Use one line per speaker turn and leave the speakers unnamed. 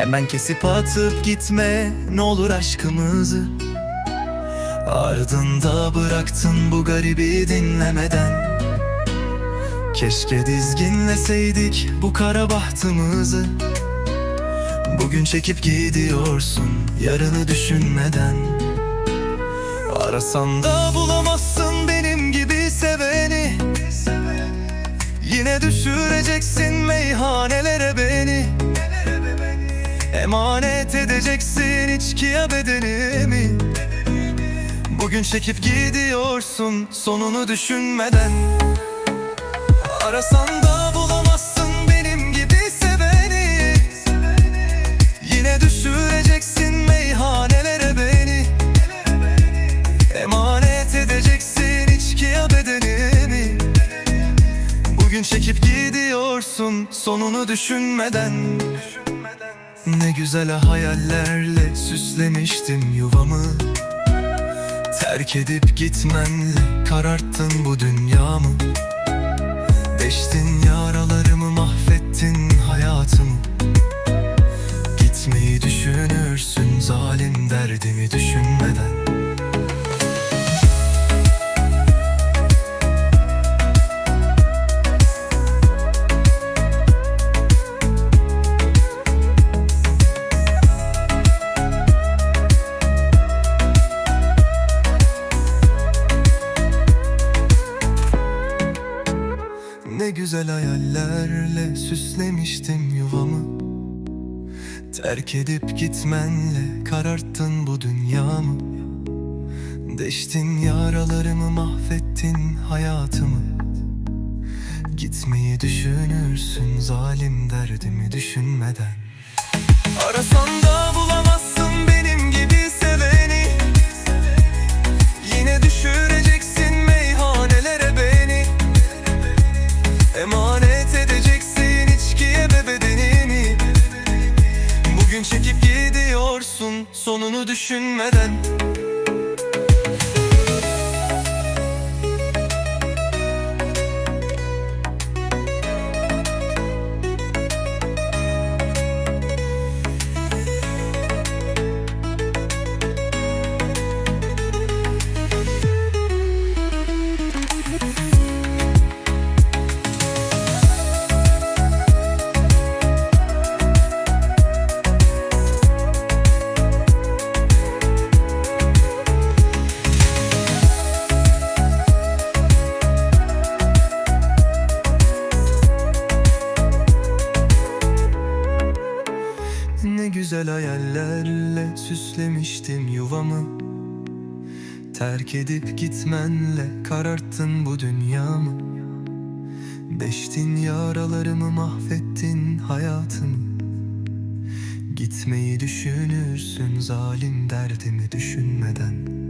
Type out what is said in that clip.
Hemen kesip atıp gitme ne olur aşkımızı. Ardında bıraktın bu garibi dinlemeden. Keşke dizginleseydik bu kara bahtımızı. Bugün çekip gidiyorsun yarını düşünmeden. Arasan da bulamazsın benim gibi seveni. Yine düşüreceksin meyhanelere Emanet edeceksin içkiye bedenimi Bugün çekip gidiyorsun sonunu düşünmeden. Arasan da bulamazsın benim gibi seveni. Yine düşüreceksin meyhanelere beni. Emanet edeceksin içkiye bedenimi Bugün çekip gidiyorsun sonunu düşünmeden Ne güzel hayallerle süslemiştim yuvamı. Terk edip gitmenle kararttın bu dünyamı. Deştin yaralarımı mahvettin hayatımı. Gitmeyi düşünürsün zalim derdimi düşünmeden Güzel hayallerle süslemiştim yuvamı. Terk edip gitmenle kararttın bu dünyamı. Deştin yaralarımı mahvettin hayatımı. Gitmeyi düşünürsün zalim derdimi düşünmeden. Arasan da Emanet edeceksin içkiye be bedenini. Bugün çekip gidiyorsun sonunu düşünmeden güzel hayallerle süslemiştim yuvamı. Terk edip gitmenle kararttın bu dünyamı. Deştin yaralarımı mahvettin hayatımı. Gitmeyi düşünürsün zalim derdimi düşünmeden